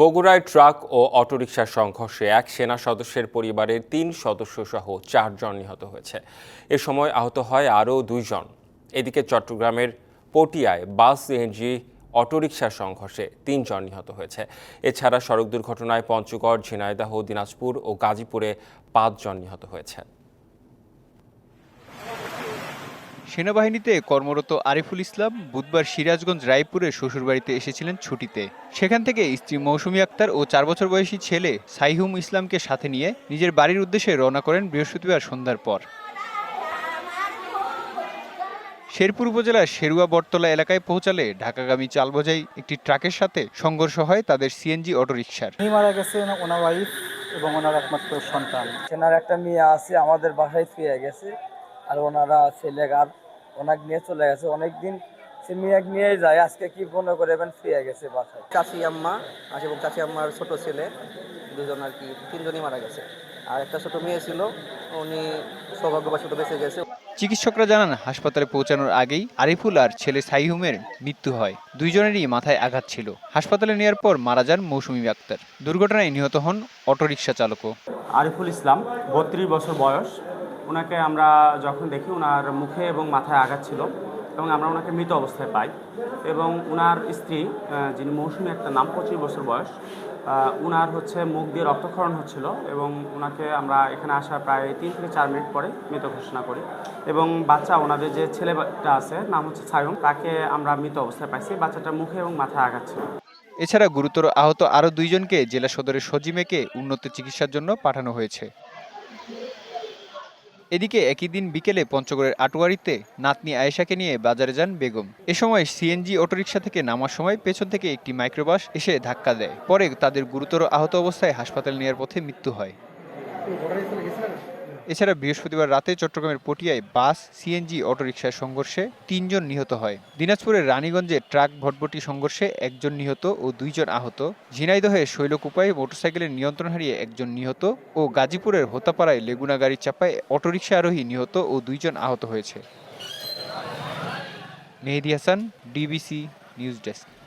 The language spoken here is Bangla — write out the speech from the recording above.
বগুড়ায় ট্রাক ও অটোরিকশার সংঘর্ষে এক সেনা সদস্যের পরিবারের তিন সদস্য সহ চারজন নিহত হয়েছে। এ সময় আহত হয় আরও দুইজন। এদিকে চট্টগ্রামের পটিয়ায় বাস সিএনজি অটোরিকশার সংঘর্ষে তিনজন নিহত হয়েছে। এছাড়া সড়ক দুর্ঘটনায় পঞ্চগড়, ঝিনাইদহ, দিনাজপুর ও গাজীপুরে পাঁচজন নিহত হয়েছে। সেনাবাহিনীতে কর্মরত আরিফুল ইসলাম বুধবার সিরাজগঞ্জ রায়পুরে শ্বশুরবাড়িতে এসেছিলেন ছুটিতে। সেখান থেকে স্ত্রী মৌসুমী আক্তার ও চার বছর বয়সী ছেলে সাইহুম ইসলামকে সাথে নিয়ে নিজের বাড়ির উদ্দেশ্যে রওনা করেন বৃহস্পতিবার সন্ধ্যার পর। শেরপুর উপজেলার শেরুয়া বটতলা এলাকায় পৌঁছালে ঢাকাগামী চালবোঝাই একটি ট্রাকের সাথে সংঘর্ষ হয় তাদের সিএনজি অটোরিকশার। মারা গেছে ওনা- ওনার ওয়াইফ এবং ওনার একমাত্র সন্তান। সেনার একটা মেয়ে আছে আমাদের বাসায় ফিরে গেছে। আর ওনারা ছেলে আর ওনাকে নিয়ে চলে গেছে। অনেকদিন সে মেয়ে নিয়ে যায়। আজকে কি মনে করে এবার ফিরে গেছে বাসায়? চাচি আম্মা আর এবং চাচি আম্মার ছোট ছেলে। দুজন আর কি তিনজনই মারা গেছে। আর একটা ছোট মেয়ে ছিল উনি সৌভাগ্যবশত বেঁচে গেছে। চিকিৎসকরা জানান হাসপাতালে পৌঁছানোর আগেই আরিফুল আর ছেলে সাইহুমের মৃত্যু হয়। দুইজনেরই মাথায় আঘাত ছিল। হাসপাতালে নেওয়ার পর মারা যান মৌসুমী আক্তার। দুর্ঘটনায় নিহত হন অটোরিকশা চালকও। আরিফুল ইসলাম বত্রিশ বছর বয়স ওনাকে আমরা যখন দেখি, ওনার মুখে এবং মাথায় আঘাত ছিল এবং আমরা ওনাকে মৃত অবস্থায় পাই এবং ওনার স্ত্রী যিনি মৌসুমী একটা নাম, পঁচিশ বছর বয়স ওনার হচ্ছে মুখ দিয়ে রক্তক্ষরণ হচ্ছিল এবং ওনাকে আমরা এখানে আসার প্রায় তিন থেকে চার মিনিট পরে মৃত ঘোষণা করি এবং বাচ্চা, ওনাদের যে ছেলেটা আছে, নাম হচ্ছে সায়ম তাকে আমরা মৃত অবস্থায় পাইছি। বাচ্চাটার মুখে এবং মাথায় আঘাত ছিল। এছাড়া গুরুতর আহত আরও দুইজনকে জেলা সদরের সজিমেকে উন্নত চিকিৎসার জন্য পাঠানো হয়েছে। এদিকে একই দিন বিকেলে পঞ্চগড়ের আটোয়ারিতে নাতনি আয়েশাকে নিয়ে বাজারে যান বেগম। এ সময় সিএনজি অটোরিকশা থেকে নামার সময় পেছন থেকে একটি মাইক্রোবাস এসে ধাক্কা দেয়। পরে তাদের গুরুতর আহত অবস্থায় হাসপাতাল নেওয়ার পথে মৃত্যু হয়। এছাড়া বৃহস্পতিবার রাতে চট্টগ্রামের পটিয়ায় বাস, সিএনজি অটোরিকশার সংঘর্ষে তিনজন নিহত হয়। দিনাজপুরের রানীগঞ্জে ট্রাক ভটভটি সংঘর্ষে একজন নিহত ও দুইজন আহত। ঝিনাইদহে শৈলকুপায় মোটরসাইকেলের নিয়ন্ত্রণ হারিয়ে একজন নিহত ও গাজীপুরের হোতাপাড়ায় লেগুনা গাড়ির চাপায় অটোরিকশা আরোহী নিহত ও দুইজন আহত হয়েছে। Mehedi Hasan, DBC news desk.